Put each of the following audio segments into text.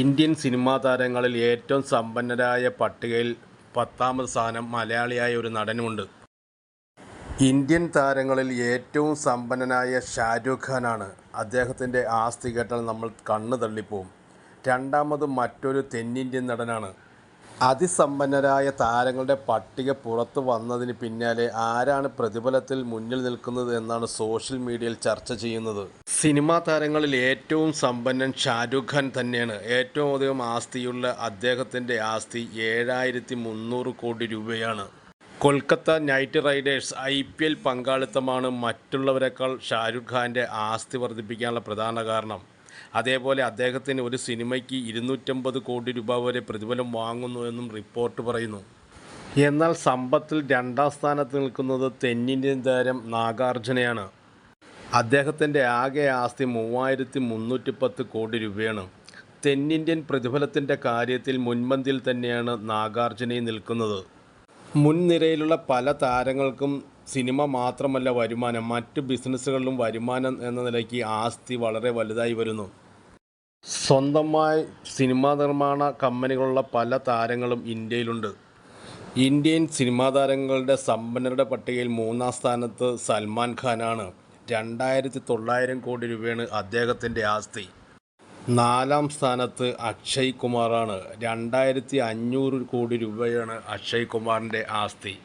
Indian cinema താരങ്ങളിൽ ഏറ്റവും സമ്പന്നരായ പട്ടികയിൽ പത്താമത് സ്ഥാനം മലയാളിയായ ഒരു നടനുമുണ്ട്. ഇന്ത്യൻ താരങ്ങളിൽ ഏറ്റവും സമ്പന്നനായ ഷാരൂഖ് ഖാനാണ്. അദ്ദേഹത്തിന്റെ ആസ്തി കേട്ടാൽ നമ്മൾ കണ്ണു തള്ളിപ്പോവും രണ്ടാമത് മറ്റൊരു തെന്നിന്ത്യൻ നടനാണ്. അതിസമ്പന്നരായ താരങ്ങളുടെ പട്ടിക പുറത്തു വന്നതിന് പിന്നാലെ ആരാണ് പ്രതിഫലത്തിൽ മുന്നിൽ നിൽക്കുന്നത് എന്നാണ് സോഷ്യൽ മീഡിയയിൽ ചർച്ച ചെയ്യുന്നത്. സിനിമാ താരങ്ങളിൽ ഏറ്റവും സമ്പന്നൻ ഷാരൂഖ് ഖാൻ തന്നെയാണ്. ഏറ്റവും അധികം ആസ്തിയുള്ള അദ്ദേഹത്തിന്റെ ആസ്തി ഏഴായിരത്തി മുന്നൂറ് കോടി രൂപയാണ്. Kolkata Knight Riders I P L പങ്കാളിത്തമാണ് മറ്റുള്ളവരെക്കാൾ ഷാരൂഖ് ഖാന്റെ ആസ്തി വർദ്ധിപ്പിക്കാനുള്ള പ്രധാന കാരണം. അതേപോലെ അദ്ദേഹത്തിന് ഒരു സിനിമയ്ക്ക് ഇരുന്നൂറ്റമ്പത് കോടി രൂപ വരെ പ്രതിഫലം വാങ്ങുന്നു എന്നും റിപ്പോർട്ട് പറയുന്നു. എന്നാൽ സമ്പത്തിൽ രണ്ടാം സ്ഥാനത്ത് നിൽക്കുന്നത് തെന്നിന്ത്യൻ താരം നാഗാർജുനയാണ്. അദ്ദേഹത്തിന്റെ ആകെ ആസ്തി മൂവായിരത്തി മുന്നൂറ്റി പത്ത് കോടി രൂപയാണ്. തെന്നിന്ത്യൻ പ്രതിഫലത്തിന്റെ കാര്യത്തിൽ മുൻപന്തിയിൽ തന്നെയാണ് നാഗാർജുനയും നിൽക്കുന്നത്. മുൻനിരയിലുള്ള പല താരങ്ങൾക്കും സിനിമ മാത്രമല്ല വരുമാനം മറ്റ് ബിസിനസ്സുകളിലും വരുമാനം എന്ന നിലയ്ക്ക് ആസ്തി വളരെ വലുതായി വരുന്നു. സ്വന്തമായി സിനിമാ നിർമ്മാണ കമ്പനികളുള്ള പല താരങ്ങളും ഇന്ത്യയിലുണ്ട്. ഇന്ത്യൻ സിനിമാ താരങ്ങളുടെ സമ്പന്നരുടെ പട്ടികയിൽ മൂന്നാം സ്ഥാനത്ത് സൽമാൻ ഖാനാണ്. രണ്ടായിരത്തി തൊള്ളായിരം കോടി രൂപയാണ് അദ്ദേഹത്തിന്റെ ആസ്തി. നാലാം സ്ഥാനത്ത് അക്ഷയ് കുമാറാണ്. രണ്ടായിരത്തി അഞ്ഞൂറ് കോടി രൂപയാണ് അക്ഷയ് കുമാറിന്റെ ആസ്തി.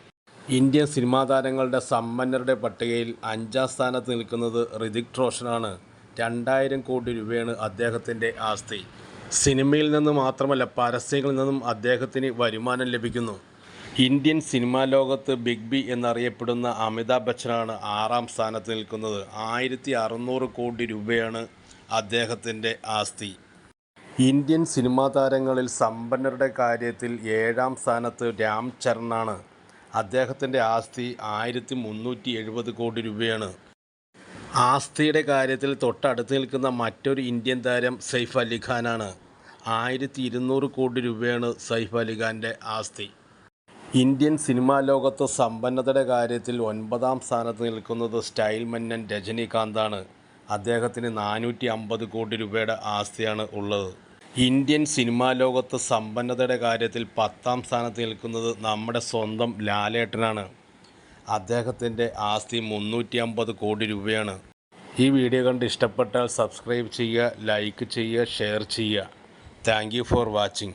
ഇന്ത്യൻ സിനിമാ താരങ്ങളുടെ സമ്പന്നരുടെ പട്ടികയിൽ അഞ്ചാം സ്ഥാനത്ത് നിൽക്കുന്നത് ഋതിക് റോഷനാണ്. രണ്ടായിരം കോടി രൂപയാണ് അദ്ദേഹത്തിന്റെ ആസ്തി. സിനിമയിൽ നിന്ന് മാത്രമല്ല പരസ്യങ്ങളിൽ നിന്നും അദ്ദേഹത്തിന് വരുമാനം ലഭിക്കുന്നു. ഇന്ത്യൻ സിനിമാ ലോകത്ത് ബിഗ് ബി എന്നറിയപ്പെടുന്ന അമിതാഭ് ബച്ചനാണ് ആറാം സ്ഥാനത്ത് നിൽക്കുന്നത്. ആയിരത്തി അറുന്നൂറ് കോടി രൂപയാണ് അദ്ദേഹത്തിന്റെ ആസ്തി. ഇന്ത്യൻ സിനിമാ താരങ്ങളിൽ സമ്പന്നരുടെ കാര്യത്തിൽ ഏഴാം സ്ഥാനത്ത് രാം ചരണാണ് അദ്ദേഹത്തിന്റെ ആസ്തി ആയിരത്തി മുന്നൂറ്റി എഴുപത് കോടി രൂപയാണ്. ആസ്തിയുടെ കാര്യത്തിൽ തൊട്ടടുത്ത് നിൽക്കുന്ന മറ്റൊരു ഇന്ത്യൻ താരം സൈഫ് അലി ഖാനാണ്. ആയിരത്തി ഇരുന്നൂറ് കോടി രൂപയാണ് സൈഫ് അലി ഖാന്റെ ആസ്തി. ഇന്ത്യൻ സിനിമാ ലോകത്ത് സമ്പന്നതയുടെ കാര്യത്തിൽ ഒൻപതാം സ്ഥാനത്ത് നിൽക്കുന്നത് സ്റ്റൈൽ മന്നൻ രജനീകാന്താണ്. അദ്ദേഹത്തിന് നാനൂറ്റി അമ്പത് കോടി രൂപയുടെ ആസ്തിയാണ് ഉള്ളത്. ഇന്ത്യൻ സിനിമാ ലോകത്ത് സമ്പന്നതയുടെ കാര്യത്തിൽ പത്താം സ്ഥാനത്ത് നിൽക്കുന്നത് നമ്മുടെ സ്വന്തം ലാലേട്ടനാണ്. അദ്ദേഹത്തിന്റെ ആസ്തി മുന്നൂറ്റി അമ്പത് കോടി രൂപയാണ്. ഈ വീഡിയോ കണ്ട് ഇഷ്ടപ്പെട്ടാൽ സബ്സ്ക്രൈബ് ചെയ്യുക ലൈക്ക് ചെയ്യുക ഷെയർ ചെയ്യുക. Thank for watching.